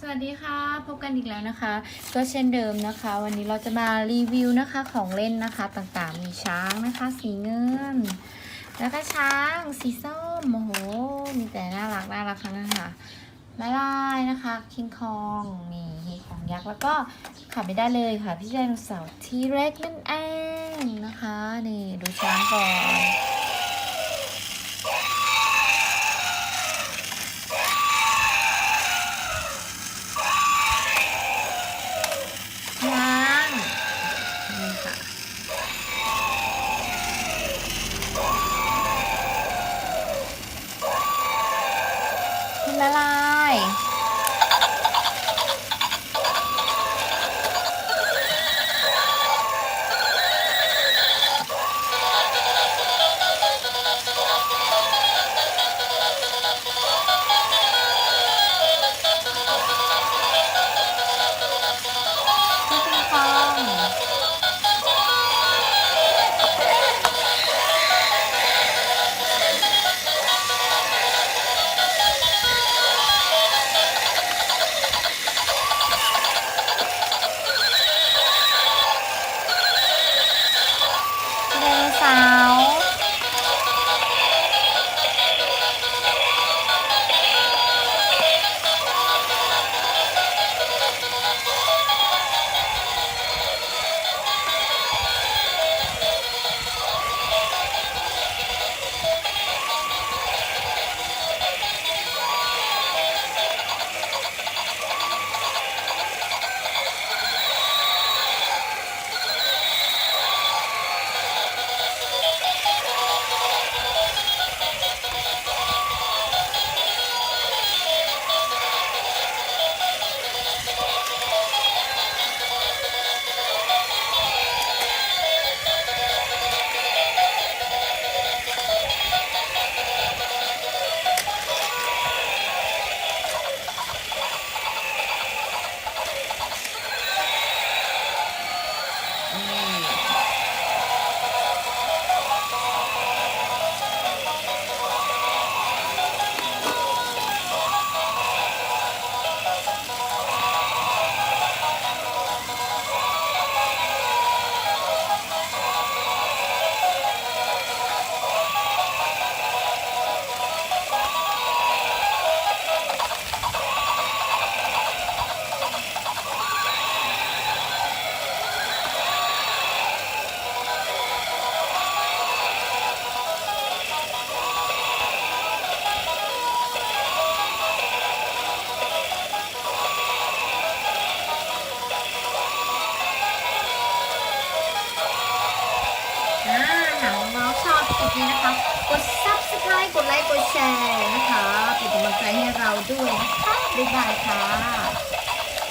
สวัสดีค่ะ พบกันอีกแล้วนะคะ ก็เช่นเดิมนะคะ วันนี้เราจะมารีวิวนะคะของเล่นนะคะต่างๆ มีช้างนะคะ สีเงิน แล้วก็ช้างสีส้มโอ้โห มีแต่น่ารักน่ารักทั้งนั้นค่ะลายลายนะคะคิงคองนี่ของยักษ์แล้วก็ขาดไม่ได้เลยค่ะ พี่ไดโนเสาร์ทีเร็กนั่นเองนะคะ นี่ดูช้างก่อน ช้างนี่ค่ะพิมพ์ ละลาย สาว มื่อกี้นะคะ กด subscribe กดไลค์ กดแชร์นะคะ เป็นกำลังใจให้เราด้วยนะคะ บ๊ายบายค่ะ